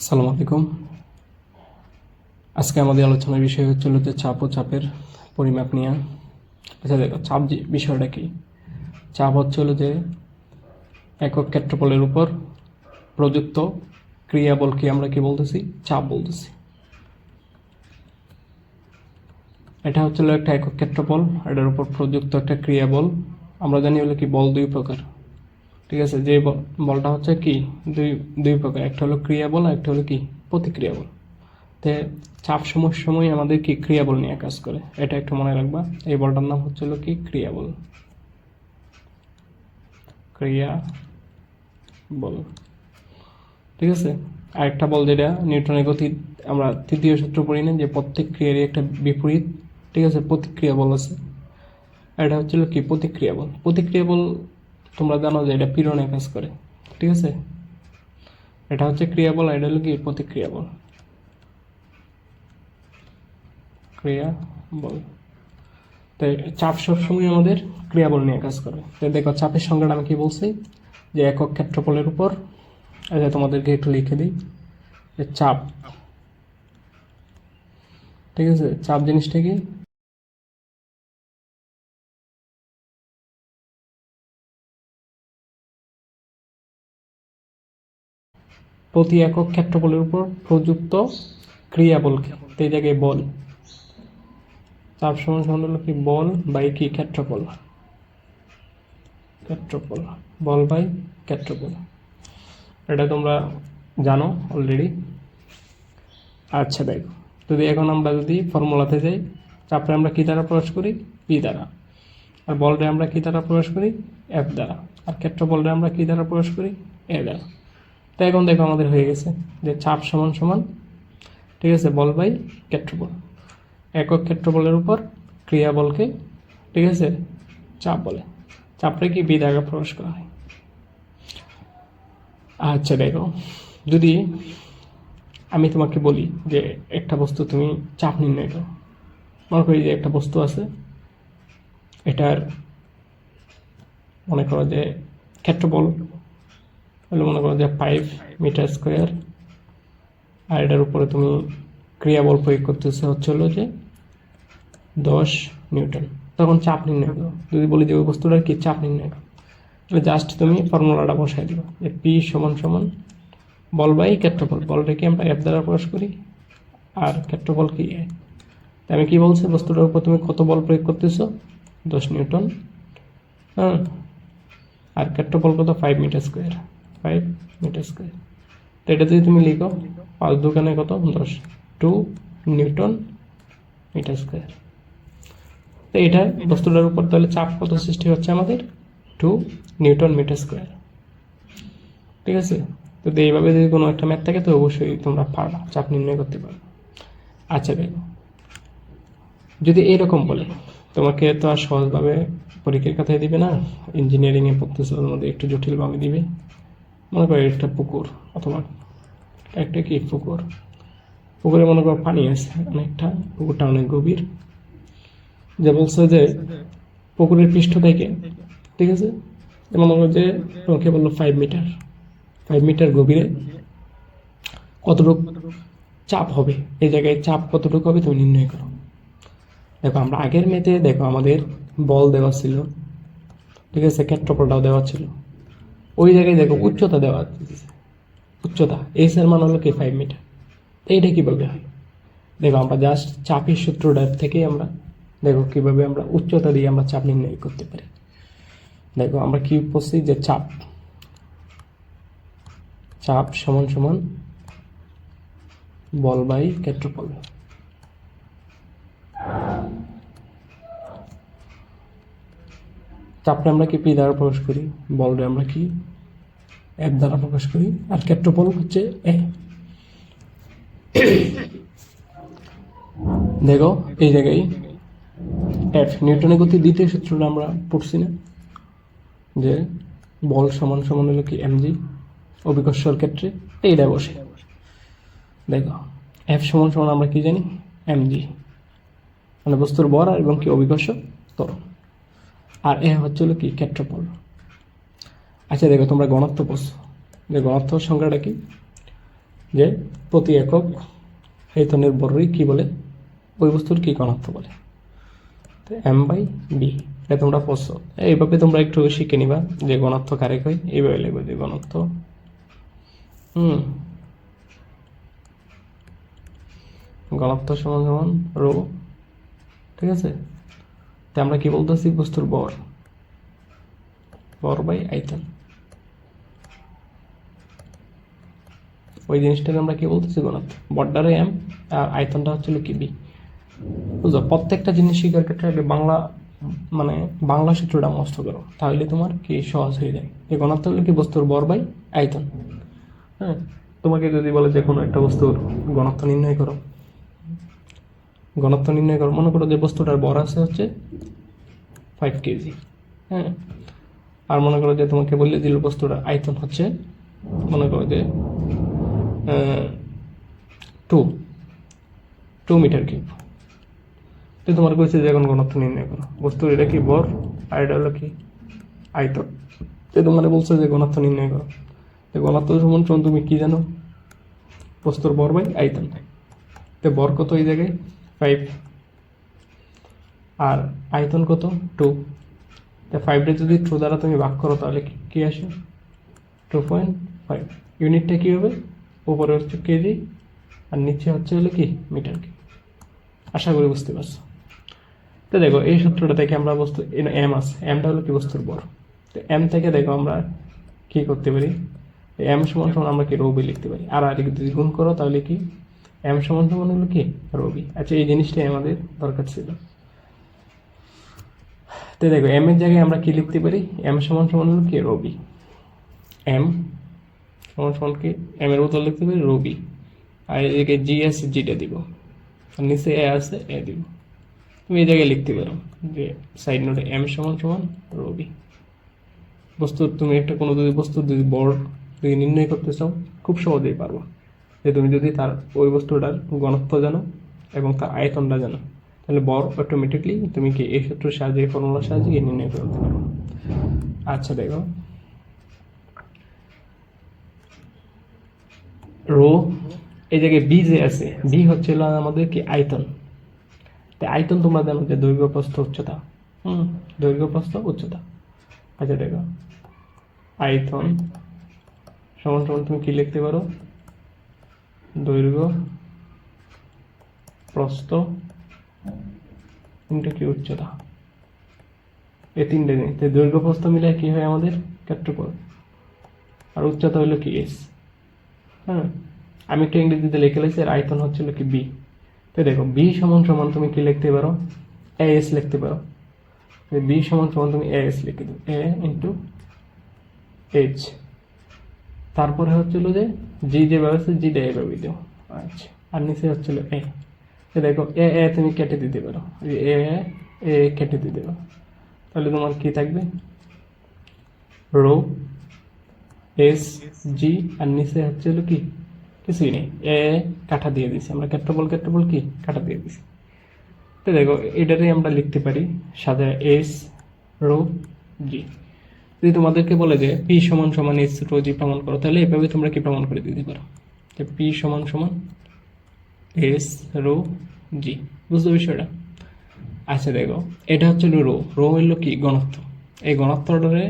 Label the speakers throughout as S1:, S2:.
S1: আসসালামু আলাইকুম। আজকে আমাদের আলোচনার বিষয় হচ্ছিল যে চাপ ও চাপের পরিমাপ নিয়ে। আচ্ছা দেখো, চাপ বিষয়টা কি? চাপ হচ্ছে হলো যে একক ক্ষেত্রফলের উপর প্রযুক্ত ক্রিয়াবলকে আমরা কি বলতেছি? চাপ বলতেছি। এটা হচ্ছে একটা একক ক্ষেত্রফল, এটার উপর প্রযুক্ত একটা ক্রিয়াবল। আমরা জানি হলো কি, বল দুই প্রকার। ঠিক আছে, যে বলটা হচ্ছে কি? দুই দুই প্রকার। একটা হলো ক্রিয়াবল আর একটা হলো কি? প্রতিক্রিয়া বল তে চাপ সময় সময় আমাদের কি ক্রিয়াবল নিয়ে কাজ করে? এটা একটু মনে রাখবা। এই বলটার নাম হচ্ছে হলো কি? ক্রিয়াবল। ক্রিয়া বল ঠিক আছে? আরেকটা বল যেটা, নিউটনের গতি, আমরা তৃতীয় সূত্র পড়ি না, যে প্রত্যেক ক্রিয়ারই একটা বিপরীত। ঠিক আছে? প্রতিক্রিয়া বল আছে। এটা হচ্ছিল কি? প্রতিক্রিয়া বল প্রতিক্রিয়া বল তোমরা জানো যে এটা পীড়নে কাজ করে, ঠিক আছে? এটা হচ্ছে ক্রিয়াবল, এটা হলো কি? প্রতিক্রিয়া বল ক্রিয়া বল তো চাপ সবসময় আমাদের ক্রিয়াবল নিয়ে কাজ করে। তো দেখো, চাপের সংজ্ঞাটা আমি কি বলছি? যে একক ক্ষেত্রফলের উপর আচ্ছা তোমাদেরকে একটু লিখে দিই, যে চাপ। ঠিক আছে? চাপ জিনিসটা কি? প্রতি একক ক্ষেত্রফলের উপর প্রযুক্ত ক্রিয়া বলকে তো এই জায়গায় বল। চাপ সমান সমান হলো কি? বল বাই কি? ক্ষেত্রফল। ক্ষেত্রফল। বল বাই ক্ষেত্রফল। এটা তোমরা জানো অলরেডি আচ্ছা দেখো। যদি এখন আমরা যদি ফর্মুলাতে যাই চাপে আমরা কি দ্বারা প্রকাশ করি? পি দ্বারা। আর বলটা আমরা কি দ্বারা প্রকাশ করি? এফ দ্বারা। আর ক্ষেত্রফলটা আমরা কি দ্বারা প্রকাশ করি? এ দ্বারা। তো এখন দেখো আমাদের হয়ে গেছে যে চাপ সমান সমান, ঠিক আছে, বল বাই ক্ষেত্রফল। একক ক্ষেত্রফলের উপর ক্রিয়া বলকে, ঠিক আছে, চাপ বলে। চাপটা কি বি দ্বারা প্রকাশ করা হয়? আচ্ছা দেখো, যদি আমি তোমাকে বলি যে একটা বস্তু তুমি চাপ নির্ণয় করো, মনে করি যে একটা বস্তু আছে, এটার মনে করো যে ক্ষেত্রফল হলো মনে করো যে ফাইভ মিটার স্কোয়ার আর এটার উপরে তুমি ক্রিয়া বল প্রয়োগ করতেছে হচ্ছে হলো যে দশ নিউটন। তখন চাপ নির্ণয় করো। যদি বলি যে ওই বস্তুটার কি চাপ নির্ণয় করো? তাহলে জাস্ট তুমি ফর্মুলাটা বসাই দিবে যে পি সমান সমান বল বাই ক্ষেত্রফল। বলটাকে আমরা এফ দ্বারা প্রকাশ করি, আর ক্ষেত্রফল কি এ তা আমি কী বলছি? বস্তুটার উপর তুমি কত বল প্রয়োগ করতেছো? দশ নিউটন। হ্যাঁ আর ক্ষেত্রফল কত? Five metre square five metre square তো এটা যদি তুমি লিখো, পাঁচ দোকানে কত? দশ। টু নিউটন মিটার স্কোয়ার তো এটা বস্তুটার উপর তাহলে চাপ কত সৃষ্টি হচ্ছে আমাদের? টু নিউটন মিটার স্কোয়ার ঠিক আছে? তো এইভাবে যদি কোনো একটা ম্যাথ থাকে, তো অবশ্যই তোমরা পারবা, চাপ নির্ণয় করতে পারো আচ্ছা দেখো যদি এরকম বলে, তোমাকে তো আর সহজভাবে পরীক্ষার কথায় দিবে না ইঞ্জিনিয়ারিংয়ে পড়তেছে, ওর মধ্যে একটু জটিলভাবে দিবে। মনে করো একটা পুকুর অথবা একটা কি পুকুর। পুকুরে মনে করো পানি আছে অনেকটা, পুকুরটা অনেক গভীর। যে বলছে যে পুকুরের পৃষ্ঠ থেকে, ঠিক আছে? মনে করো যে তোমাকে বলল ফাইভ মিটার ফাইভ মিটার গভীরে কতটুকু চাপ হবে, এই জায়গায় চাপ কতটুকু হবে তুমি নির্ণয় করো। দেখো, আমরা আগের মেতে দেখো, আমাদের বল দেওয়া ছিল, ঠিক আছে? ক্ষেত্রফলটাও দেওয়া ছিল। ওই জায়গায় দেখো উচ্চতা দেওয়া। উচ্চতা এস এর মান হলো কি ফাইভ মিটার এইটা কীভাবে হয়? দেখো আমরা জাস্ট চাপের সূত্রটার থেকে আমরা দেখো কীভাবে আমরা উচ্চতা দিয়ে আমরা চাপ নির্ণয় করতে পারি। দেখো আমরা কি বলছি যে চাপ চাপ সমান সমান বল বাই ক্ষেত্রফল। চাপটা আমরা কি পি দ্বারা প্রকাশ করি? বলটা আমরা কি এফ দ্বারা প্রকাশ করি? আর ক্ষেত্রফল হচ্ছে এ দেখো, এই জায়গায় এফ নিউটনের গতি দ্বিতীয় সূত্রটা আমরা পড়ছি না। যে বল সমান সমান হলো কি এমজি অভিকর্ষর ক্ষেত্রে, এইটা বসে। দেখো এফ সমান সমান আমরা কি জানি? এমজি মানে বস্তুর বর এবং কি অভিকর্ষ ত্বরণ আর এ হচ্ছে হলো কি, ক্ষেত্রফল। আচ্ছা দেখো তোমরা গণত্ব পড়ছো যে গণত্ব সংখ্যাটা কি? যে প্রতি একক আয়তনের বর্গই কি বলে? ওই বস্তুর কি ঘনত্ব বলে? তো এম বাই বি এটা তোমরা পড়ছো। এইভাবে তোমরা একটু শিখে নিবা যে ঘনত্ব কারেক হয় এইভাবে লিখবে যে গণত্ব হুম। ঘনত্ব সমান সমান রো, ঠিক আছে? তো আমরা কি বলতেছি? বস্তুর বর বর বাই আয়তন। ওই জিনিসটাকে আমরা কি বলতেছি ঘনত্ব বর্ডারে এম আর আয়তনটা হচ্ছিল কি বি বুঝলো প্রত্যেকটা জিনিস শিকার ক্ষেত্রে বাংলা মানে বাংলা সূত্রটা মস্ত করো। তাহলে তোমার কি সহজ হয়ে যায়? যে ঘনত্ব হলো কি বস্তুর বর বাই আয়তন। হ্যাঁ? তোমাকে যদি বলে যে কোনো একটা বস্তুর ঘনত্ব নির্ণয় করো। ঘনত্ব নির্ণয় করো মনে করো যে বস্তুটার বর আছে হচ্ছে ফাইভ কেজি হ্যাঁ? আর মনে করো যে তোমাকে বললে দিল বস্তুটার আয়তন হচ্ছে, মনে করো যে টু টু মিটার কিউব তো তোমার কইছে যে এখন ঘনত্ব নির্ণয় করো। বস্তুর এটা কি বর আর এটা হলো কি আয়তন? তো তোমার বলছে যে ঘনত্ব নির্ণয় করো। তো ঘনত্ব সমান তুমি কি জানো? বস্তুর বর বাই আয়তন তো বর কত এই জায়গায়? ফাইভ আর আয়তন কত? টু তো ফাইভটা যদি টু দ্বারা তুমি ভাগ করো, তাহলে কি- আসে? টু পয়েন্ট ফাইভ ইউনিটটা কী হবে? উপরে হচ্ছে কেজি আর নিচে হচ্ছে হলো কি? মিটার কি। আশা করি বুঝতে পারছ। তো দেখো, এই সূত্রটা থেকে আমরা বস্তু এম আছে। এমটা হলো কি বস্তুর বর তো এম থেকে দেখো আমরা কি করতে পারি? এম সমান সমান আমরা কি রবি লিখতে পারি? আর আর যদি গুণ করো, তাহলে কি? এম সমান সমান হলো কি? রবি। আচ্ছা এই জিনিসটাই আমাদের দরকার ছিল। তো দেখো এম এর জায়গায় আমরা কি লিখতে পারি? এম সমান সমান হলো কি? রবি। এম সমান সমান কি? এম এর বদল লিখতে পারি রবি। আর এদিকে জি আছে জিটা দিব। আর নিচে এ আছে এ দিব। তুমি এই জায়গায় লিখতে পারো যে সাইড নোটে এম সমান সমান রবি। বস্তুর, তুমি একটা কোনো যদি বস্তুর যদি বড়, যদি নির্ণয় করতে চাও, খুব সহজেই পারব। যে তুমি যদি তার ওই বস্তুটার ঘনত্ব জানো এবং তার আয়তনটা জানো, তাহলে বর অটোমেটিকলি তুমি কি এই সূত্রের সাহায্যে, এই ফর্মুলার সাহায্যে গিয়ে নির্ণয় করতে পারো। আচ্ছা দেখো। রো, এই জায়গায় বি যে আছে বি হচ্ছে আমাদের কি আয়তন? তো আয়তন তোমরা জানো যে দৈর্ঘ্য উচ্চতা। হুম, দৈর্ঘ্য, প্রস্থ, উচ্চতা। আচ্ছা দেখো। আয়তন সমান সমান তুমি কি লিখতে পারো? দৈর্ঘ্য প্রস্থ তিনটা কি উচ্চতা? এই তিনটে জিনিস দৈর্ঘ্য প্রস্থ মিলে কি হয় আমাদের? ক্ষেত্রফল। আর উচ্চতা হলো কি? এস হ্যাঁ? আমি একটু ইংরেজিতে লিখে লিখছি, আর আয়তন হচ্ছিল কি? বি তো দেখো বি সমান সমান তুমি কি লিখতে পারো? এ এস লিখতে পারো। বি সমান সমান তুমি এ এস লিখে দেবে এ ইন্টু এইচ তারপরে হচ্ছিল যে জি যে ব্যবস্থা জি ডে এভাবে দিও আচ্ছা। আর নিচে হচ্ছিল এ দেখো এ এ তুমি কেটে দিতে পারো এ এ কেটে দিতে পারো তাহলে তোমার কি থাকবে? রো এস জি আর নিচে হচ্ছে হলো কি? কিছুই নেই। এ কাঠা দিয়ে দিছি। আমরা ক্ষেত্রফল ক্ষেত্রফল কি? কাঠা দিয়ে দিছি। তো দেখো এটারই আমরা লিখতে পারি। সাদা এস রো জি যদি তোমাদেরকে বলে যে পি সমান সমান এস রো জি প্রমাণ করো, তাহলে এভাবে তোমরা কি প্রমাণ করে দিতে পারো? যে পি সমান সমান এস রো জি বুঝতে বিষয়টা আচ্ছা দেখো, এটা হচ্ছে রো। রো হইল কি? ঘনত্ব। এই ঘনত্বটারে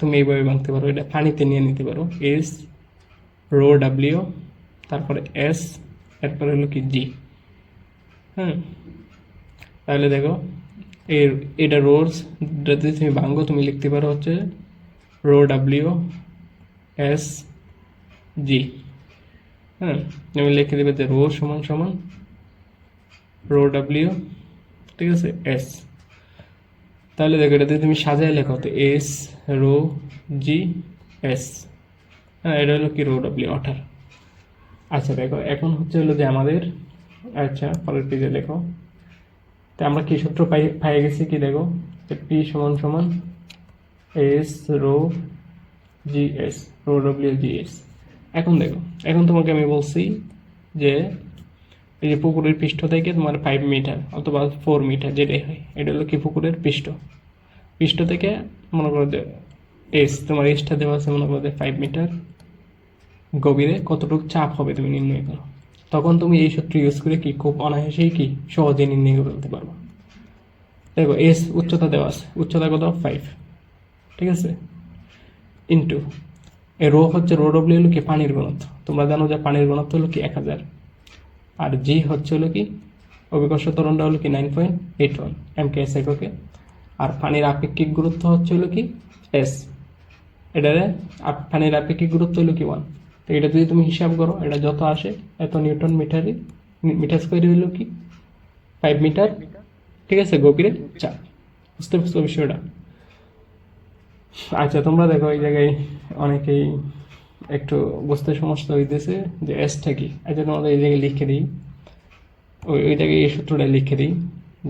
S1: তুমি এইভাবে ভাঙতে পারো, এটা পানিতে নিয়ে নিতে পারো। এস রো ডাব্লিউ তারপরে এস এরপরে হলো কি জি হ্যাঁ তাহলে দেখো, এর, এটা রোজ যদি তুমি ভাঙ্গো তুমি লিখতে পারো হচ্ছে রো ডাব্লিউ এস জি। হ্যাঁ তুমি লিখে দেবে যে রো সমান সমান রো ডাব্লিউ, ঠিক আছে, এস। তাহলে দেখো এটাতে তুমি সাজায় লেখো তো এস, রো, জি, এস। হ্যাঁ এটা হলো কি রো ডাব্লিউ আঠার আচ্ছা দেখো, এখন হচ্ছে হলো যে আমাদের আচ্ছা পরের পেজে লেখো। তো আমরা কি সূত্র পাই পাই গেছি কি দেখো? পি সমান সমান S rho G S rho W G S এখন দেখো, এখন তোমাকে আমি বলছি যে এই যে পুকুরের পৃষ্ঠ থেকে তোমার ফাইভ মিটার অথবা ফোর মিটার যেটাই হয়, এটা হলো কি পুকুরের পৃষ্ঠ? পৃষ্ঠ থেকে মনে করো যে এস তোমার এসটা দেওয়া আছে মনে করো যে ফাইভ মিটার গভীরে, কতটুকু চাপ হবে তুমি নির্ণয় করো। তখন তুমি এই সূত্র ইউজ করে কি খুব অনায়াসেই কি সহজে নির্ণয় করে ফেলতে পারব। দেখো এস উচ্চতা দেওয়া আছে, উচ্চতা কত? ফাইভ ঠিক আছে? ইন্টু এ রো হচ্ছে রো ডব্লিউ হলো কি পানির ঘনত্ব। তোমরা জানো যে পানির ঘনত্ব হলো কি এক হাজার। আর জি হচ্ছে হলো কি অভিকর্ষ তরণটা হলো কি nine point eight one M K S এককে। আর পানির আপেক্ষিক গুরুত্ব হচ্ছে হলো কি এস এটারে পানির আপেক্ষিক গুরুত্ব হলো কি ওয়ান তো এটা যদি তুমি হিসাব করো, এটা যত আসে, এত নিউটন মিটারে মিটার স্কোয়ার হলো কি ফাইভ মিটার ঠিক আছে, গভীরে চাপ। বুঝতে পারছ বিষয়টা? আচ্ছা তোমরা দেখো এই জায়গায় অনেকেই একটু বুঝতে সমস্যা হইতেছে যে এসটা কি। আচ্ছা তোমাদের এই জায়গায় লিখে দিই। ওই ওই জায়গায় এই সূত্রটা লিখে দিই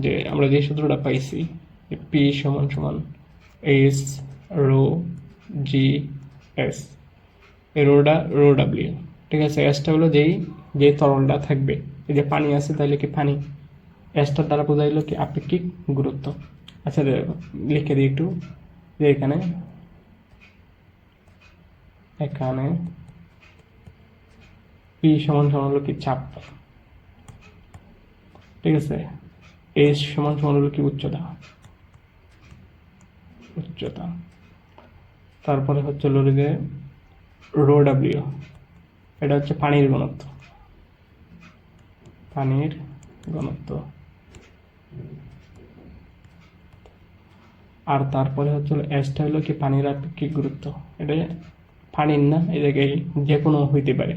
S1: যে আমরা যে সূত্রটা পাইছি পি সমান সমান এস রো জি এস রোটা রো ডাব্লিউ ঠিক আছে এসটা হলো যেই যে তরলটা থাকবে। এই যে পানি আছে তাহলে কি পানি? এসটার দ্বারা বোঝাইলো কি আপেক্ষিক গুরুত্ব। আচ্ছা দেখো, লিখে দিই একটু। যে এখানে এখানে পি সমান সমান হলো কি চাপ। ঠিক আছে? এস সমান সমান হলো কি উচ্চতা। উচ্চতা। তারপরে হচ্ছে হলো যে রো ডাব্লিউ এটা হচ্ছে পানির ঘনত্ব। পানির ঘনত্ব। আর তারপরে হচ্ছে এসটা হলো কি পানির আপেক্ষিক গুরুত্ব। এটা পানির না, এই জায়গায় যে কোনো হইতে পারে।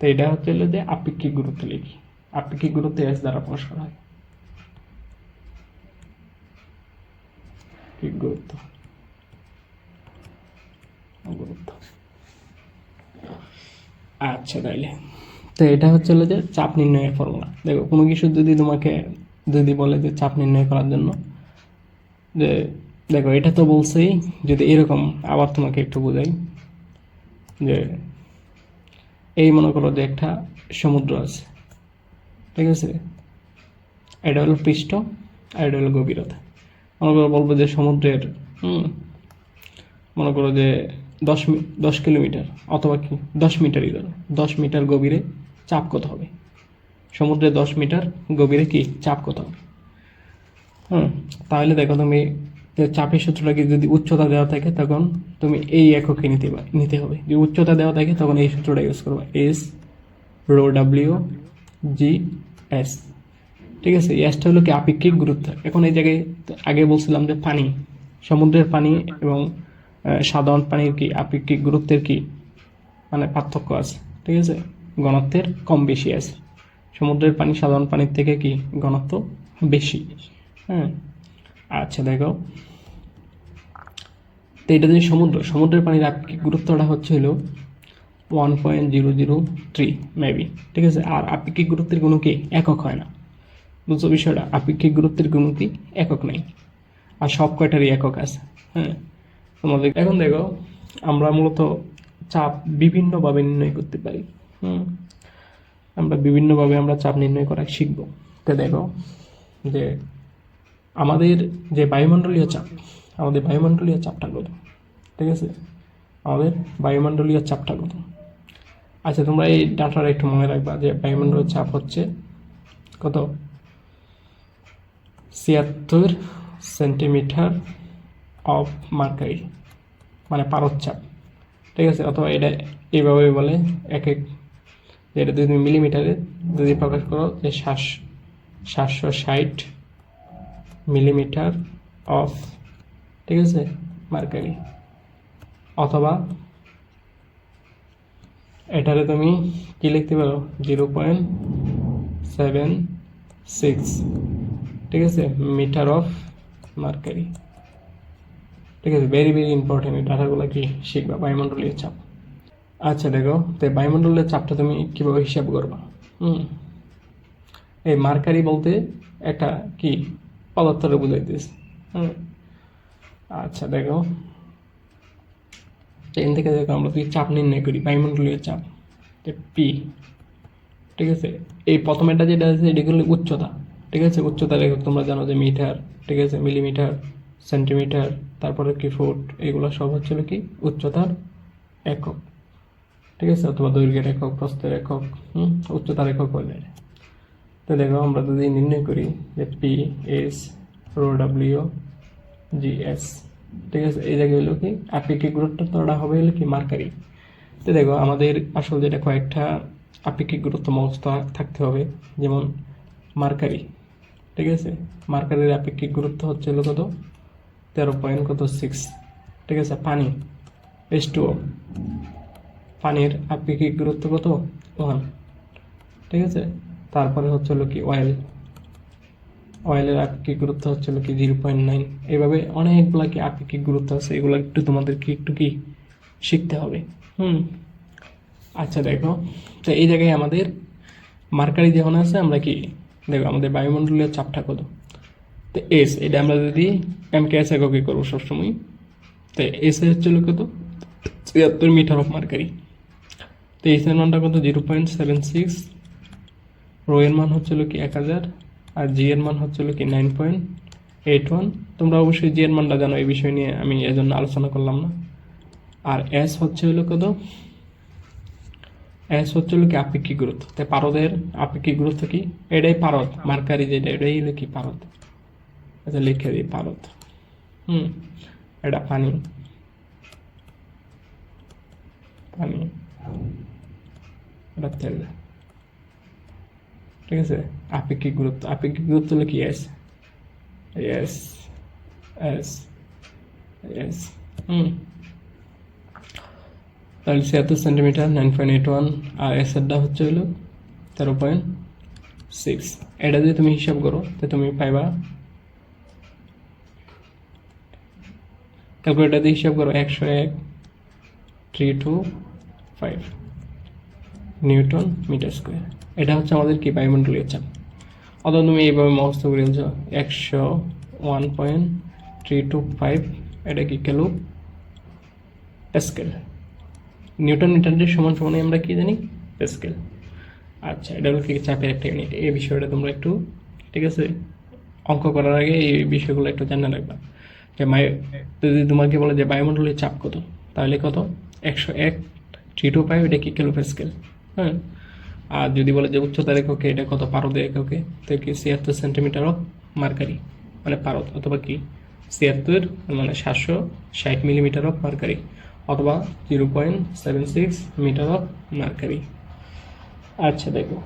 S1: তো এটা হচ্ছে হলো যে আপেক্ষিক গুরুত্ব লিখি। আপেক্ষিক গুরুত্ব এস দ্বারা প্রকাশ করা হয় গুরুত্ব। গুরুত্ব। আচ্ছা তাইলে। তো এটা হচ্ছে হলো যে চাপ নির্ণয়ের ফর্মুলা দেখো, কোনো কিছু যদি তোমাকে যদি বলে যে চাপ নির্ণয় করার জন্য যে দেখো, এটা তো বলছেই যদি এরকম আবার তোমাকে একটু বোঝাই, যে এই মনে করো যে একটা সমুদ্র আছে, ঠিক আছে? এটা হলো পৃষ্ঠ আর এটা হলো গভীরতা। মনে করো বলব যে সমুদ্রের, হুম, মনে করো যে দশ দশ কিলোমিটার অথবা কি, দশ মিটারই ধরো, দশ মিটার গভীরে চাপ কত হবে? সমুদ্রে দশ মিটার গভীরে কি চাপ কত হবে? হুম, তাহলে দেখো তুমি যে চাপের সূত্রটাকে যদি উচ্চতা দেওয়া থাকে, তখন তুমি এই এককে নিতে নিতে হবে। যদি উচ্চতা দেওয়া থাকে, তখন এই সূত্রটা ইউজ করবে। S rho W G S ঠিক আছে? এসটা হলো কি আপেক্ষিক গুরুত্ব। এখন এই জায়গায় আগে বলছিলাম যে পানি, সমুদ্রের পানি এবং সাধারণ পানির কি আপেক্ষিক গুরুত্বের কি মানে পার্থক্য আছে? ঠিক আছে? ঘনত্বের কম বেশি আছে। সমুদ্রের পানি সাধারণ পানির থেকে কি ঘনত্ব বেশি? হ্যাঁ? আচ্ছা দেখো। তো এটা যে সমুদ্র। সমুদ্রের পানির আপেক্ষিক গুরুত্বটা হচ্ছে হলো one point zero zero three maybe ঠিক আছে? আর আপেক্ষিক গুরুত্বের কোনো কি? একক হয় না। বুঝছ বিষয়টা? আপেক্ষিক গুরুত্বের কোনো কি? একক নেই। আর সব কয়টারই একক আছে? হ্যাঁ? তোমাদের এখন দেখো, আমরা মূলত চাপ বিভিন্নভাবে নির্ণয় করতে পারি। হুম? আমরা বিভিন্নভাবে আমরা চাপ নির্ণয় করা শিখব। তো দেখো যে আমাদের যে বায়ুমণ্ডলীয় চাপ, আমাদের বায়ুমণ্ডলীয় চাপটা কত? ঠিক আছে? আমাদের বায়ুমণ্ডলীয় চাপটা কত? আচ্ছা তোমরা এই ডাটাটা একটু মনে রাখবা যে বায়ুমণ্ডলীয় চাপ হচ্ছে কত? ছিয়াত্তর সেন্টিমিটার অফ মার্কারি মানে পারদ চাপ। ঠিক আছে? অথবা এটা এইভাবে বলে এক এক এটা যদি তুমি মিলিমিটারে যদি প্রকাশ করো যে শ্বাস সাতশো ষাট মিলিমিটার অফ ঠিক আছে মার্কারি অথবা এটারে তুমি কি লিখতে পারো? জিরো পয়েন্ট সেভেন সিক্স ঠিক আছে মিটার অফ মার্কারি ঠিক আছে ভেরি ভেরি ইম্পর্টেন্ট এই ডাটাগুলো কি শিখবা? বায়ুমণ্ডলীয় চাপ। আচ্ছা দেখো, তো বায়ুমণ্ডলের চাপটা তুমি কীভাবে হিসাব করবা? হুম, এই মার্কারি বলতে একটা কি? পদার্থটা বুঝাইতেছে হুম। আচ্ছা দেখো। এখান থেকে দেখো আমরা যদি চাপ নির্ণয় করি, বায়ুমণ্ডলীয় চাপ পি ঠিক আছে? এই প্রথমেরটা যেটা আছে, এটা হলো উচ্চতা, ঠিক আছে? উচ্চতা রেখো তোমরা জানো যে মিটার, ঠিক আছে? মিলিমিটার, সেন্টিমিটার, তারপরে কি ফুট, এগুলো সব হচ্ছে হলো কি? উচ্চতার একক, ঠিক আছে? অথবা দৈর্ঘ্যের একক, প্রস্থের একক, হুম? উচ্চতার একক বলে। তো দেখো, আমরা যদি নির্ণয় করি যে P S rho W G S ঠিক আছে? এই জায়গায় হলো কি, আপেক্ষিক গুরুত্ব তোরা হবে হলো কি মার্কারি তো দেখো, আমাদের আসল যেটা কয়েকটা আপেক্ষিক গুরুত্ব মস্ত থাকতে হবে, যেমন মার্কারি ঠিক আছে? মার্কারির আপেক্ষিক গুরুত্ব হচ্ছে হলো কত? তেরো পয়েন্ট কত সিক্স ঠিক আছে? পানি এস টু পানির আপেক্ষিক গুরুত্ব কত? ওয়ান ঠিক আছে? তারপরে হচ্ছে কি অয়েল অয়েলের আপেক্ষিক গুরুত্ব হচ্ছে কি জিরো পয়েন্ট নাইন এইভাবে অনেকগুলা কি আপেক্ষিক গুরুত্ব আছে, এগুলো একটু তোমাদেরকে একটু কি শিখতে হবে। হুম। আচ্ছা দেখো। তো এই জায়গায় আমাদের মার্কারি যখন আছে, আমরা কি, দেখো, আমাদের বায়ুমণ্ডলীয় চাপটা কত? তো এস এটা আমরা যদি এম কে এস এককে করব সবসময়, তো এস হচ্ছে কত? ছিয়াত্তর মিটার অফ মার্কারি তো এস এর মানটা কত? Zero point seven six rho এর মান হচ্ছে হলো কি এক হাজার আর জি এর মান হচ্ছে হলো কি নাইন পয়েন্ট এইট ওয়ান তোমরা অবশ্যই জি এর মানটা জানো, এই বিষয় নিয়ে আমি এজন্য আলোচনা করলাম না। আর এস হচ্ছে হলো কত? এস হচ্ছে হলো কি আপেক্ষিক গুরুত্ব তাই পারদের আপেক্ষিক গুরুত্ব কি? এটাই পারদ, মার্কারি যেটা, এটাই হলো কি পারদ। আচ্ছা লিখে দিই, পারদ। হুম, এটা পানি। পানি। এটা তেল। ঠিক আছে? আপেক্ষিক গুরুত্ব আপেক্ষিক গুরুত্ব হলো কি? এস এস এস এস হুম। তাহলে ছিয়াত্তর centimetre nine point eight one আর এসেরটা হচ্ছে হলো তেরো পয়েন্ট সিক্স এটা যদি তুমি হিসাব করো তো তুমি পাইবা ক্যালকুলেটার দিয়ে হিসাব করো একশো এক three two five newton metre square. এটা হচ্ছে আমাদের কি বায়ুমণ্ডলীয় চাপ অথবা তুমি এইভাবে মুখস্থ করে বলছ একশো one point three two five এটা কি কেলো স্কেল নিউটন মিটারের সমান সমানে আমরা কি জানি? স্কেল আচ্ছা এটা হলো কি চাপের একটা ইউনিট এই বিষয়টা তোমরা একটু, ঠিক আছে? অঙ্ক করার আগে এই বিষয়গুলো একটু জানা রাখবা। যে মাই যদি তোমাকে বলে যে বায়ুমণ্ডলের চাপ কত, তাহলে কত? একশো এক থ্রি টু ফাইভ এটা কি কিলো স্কেল হ্যাঁ? আর যদি বলে যে উচ্চতার এককে এটা কত? পারদ এককে তো কি? ছিয়াত্তর সেন্টিমিটার মার্কারি মানে পারদ, অথবা কি? ছিয়াত্তর মানে সাতশো ষাট মিলিমিটার অফ মার্কারি অথবা zero point seven six metre of mercury আচ্ছা দেখো।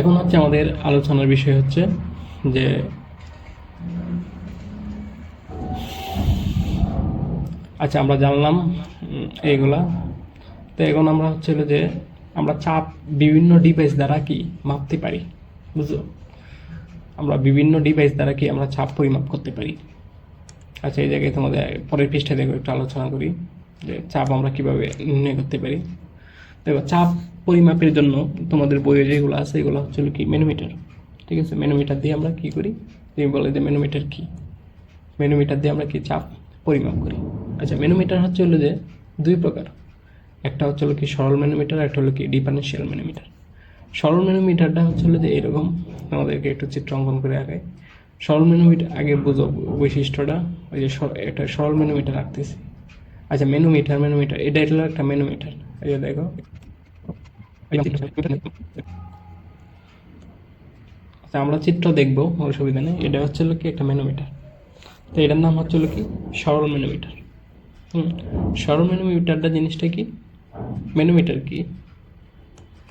S1: এখন হচ্ছে আমাদের আলোচনার বিষয় হচ্ছে যে আচ্ছা আমরা জানলাম এইগুলা তো এখন আমরা হচ্ছে যে আমরা চাপ বিভিন্ন ডিভাইস দ্বারা কি মাপতে পারি বুঝলো আমরা বিভিন্ন ডিভাইস দ্বারা কি আমরা চাপ পরিমাপ করতে পারি। আচ্ছা এই জায়গায় তোমাদের পরের পৃষ্ঠায় দেখো, একটু আলোচনা করি যে চাপ আমরা কীভাবে নির্ণয় করতে পারি। দেখো, চাপ পরিমাপের জন্য তোমাদের বইয়ে যেগুলো আছে, এগুলো হচ্ছে কি মেনোমিটার ঠিক আছে? মেনোমিটার দিয়ে আমরা কি করি? তুমি বলে যে মেনোমিটার কি? মেনোমিটার দিয়ে আমরা কি চাপ পরিমাপ করি? আচ্ছা মেনোমিটার হচ্ছে হলো যে দুই প্রকার। একটা হচ্ছে হলো কি সরল মেনোমিটার একটা হলো কি ডিফারেন্সিয়াল ম্যানোমিটার সরল মেনোমিটারটা হচ্ছে হলো যে এরকম, আমাদেরকে একটু চিত্র অঙ্কন করে আঁকায় সরল মেনোমিটার আগে বুঝো বৈশিষ্ট্যটা, ওই যে একটা সরল মেনোমিটার রাখতেছি আচ্ছা মেনোমিটার মেনোমিটার এটা হলো একটা মেনোমিটার এই যে দেখো। আচ্ছা আমরা চিত্র দেখব, অসুবিধা নেই। এটা হচ্ছে কি একটা মেনোমিটার তো এটার নাম হচ্ছে কি সরল মেনোমিটার হুম, সরল মেনোমিটারটা জিনিসটা কি? মেনোমিটার কি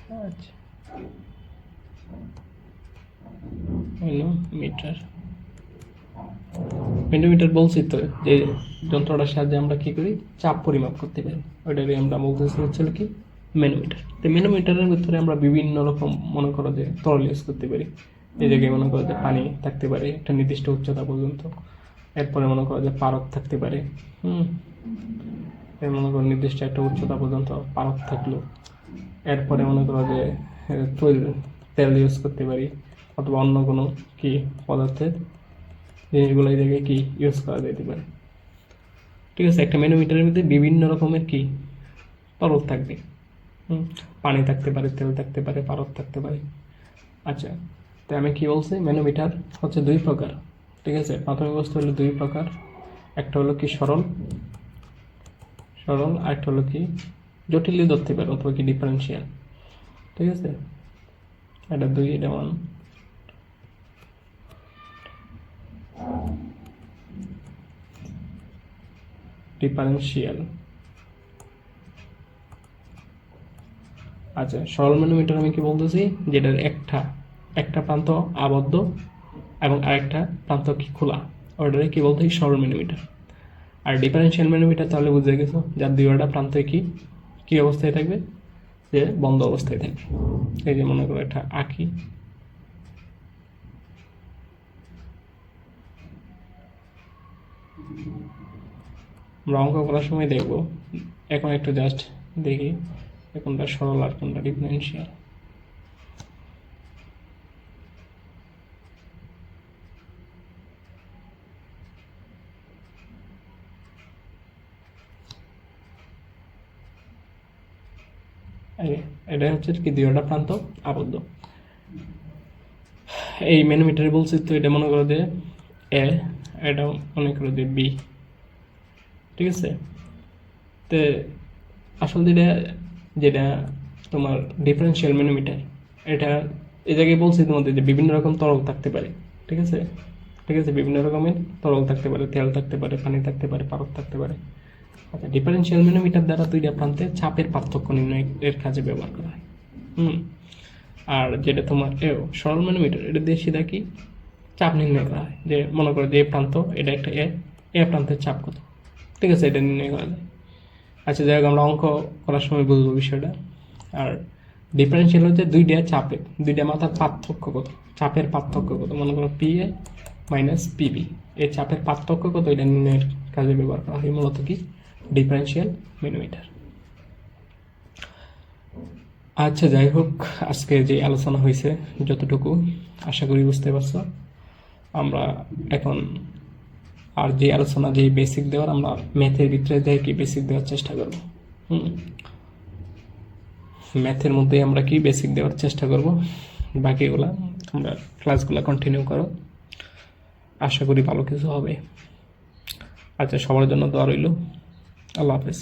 S1: আচ্ছা। মেনোমিটার মেনোমিটার বলছি তো যে যন্ত্রটার সাহায্যে আমরা কি করি? চাপ পরিমাপ করতে পারি। ওইটাকে আমরা বলতেছি হচ্ছে কি? মেনোমিটার তো মেনোমিটারের ভিতরে আমরা বিভিন্ন রকম মনে করো যে তরল ইউজ করতে পারি। এই জায়গায় মনে করো যে পানি থাকতে পারে একটা নির্দিষ্ট উচ্চতা পর্যন্ত। এরপরে মনে করো যে পারদ থাকতে পারে। হুম। মনে করো নির্দিষ্ট একটা উচ্চতা পর্যন্ত পারদ থাকল। এরপরে মনে করো যে তৈল, তেল ইউজ করতে পারি অথবা অন্য কোনো কি পদার্থের জিনিসগুলো জায়গায় কি ইউজ করা যেতে পারে। ঠিক আছে, একটা ম্যানোমিটারের মধ্যে বিভিন্ন রকমের কি তরল থাকবে। পানি থাকতে পারে, তেল থাকতে পারে পারদ থাকতে পারে। আচ্ছা তো আমি কি বলছি? ম্যানোমিটার হচ্ছে দুই প্রকার। ঠিক আছে প্রাথমিক বস্তু হলো দুই প্রকার। একটা হলো কি সরল সরল আরেকটা হলো কি জটিলই ধরতে পারো অথবা কি ডিফারেন্সিয়াল ঠিক আছে? এটা দুই, এটা ওয়ান ডিফারেন্সিয়াল আচ্ছা সরল ম্যানোমিটার আমি কি বলতেছি? যেটার একটা একটা প্রান্ত আবদ্ধ এবং আরেকটা প্রান্ত কি খোলা। ওটারে কি বলতে সরল ম্যানোমিটার আর ডিফারেন্সিয়াল ম্যানোমিটার তাহলে বুঝে গেছো? যার দুইটা প্রান্তে কি কি অবস্থায় থাকবে? যে বন্ধ অবস্থায় থাকবে। এই যে মনে করো একটা আঁকি। আমরা অঙ্ক করার সময় দেখব। এখন একটু জাস্ট দেখি কোনটা সরল আর কোনটা ডিফারেন্সিয়াল এই এটা হচ্ছে কি দুইটা প্রান্ত, আবদ্ধ। এই ম্যানোমিটারে বলছি তো, এটা মনে করো যে এ এটা মনে করো যে বি ঠিক আছে? তো আসল যেটা যেটা তোমার ডিফারেন্সিয়াল ম্যানোমিটার এটা এই জায়গায় বলছি তোমাদের যে বিভিন্ন রকম তরল থাকতে পারে। ঠিক আছে? ঠিক আছে? বিভিন্ন রকমের তরল থাকতে পারে, তেল থাকতে পারে, পানি থাকতে পারে পারক থাকতে পারে। আচ্ছা ডিফারেন্সিয়াল ম্যানোমিটার দ্বারা দুইটা প্রান্তে চাপের পার্থক্য নির্ণয় এর কাজে ব্যবহার করা হয়। হুম, আর যেটা তোমার এও সরল ম্যানোমিটার এটা দিয়ে সেটা কি? চাপ নির্ণয় করা হয়। যে মনে করো যে এ প্রান্ত, এটা একটা এ এ প্রান্তের চাপ কত? ঠিক আছে, এটা নির্ণয় করা যায়। আচ্ছা যাই হোক, আমরা অঙ্ক করার সময় বুঝব বিষয়টা। আর ডিফারেন্সিয়াল হচ্ছে দুইটা চাপের দুইটা মাথার পার্থক্য কত? চাপের পার্থক্য কত? মনে করো পি এ মাইনাস পিবি এই চাপের পার্থক্য কত? এটা নির্ণয়ের কাজে ব্যবহার করা হয়। মূলত কি? Differential millimetre. আচ্ছা যাই হোক, আজকে যে আলোচনা হয়েছে যতটুকু আশা করি বুঝতে পারছ, আমরা এখন আর যে আলোচনা, যে বেসিক দেওয়ার, আমরা ম্যাথের ভিতরে যাই কি বেসিক দেওয়ার চেষ্টা করব। হুম? ম্যাথের মধ্যে আমরা কি বেসিক দেওয়ার চেষ্টা করব? বাকিগুলা আমরা ক্লাসগুলো কন্টিনিউ করো। আশা করি ভালো কিছু হবে। আচ্ছা সবার জন্য দোয়া রইল। আল্লাহ হাফেজ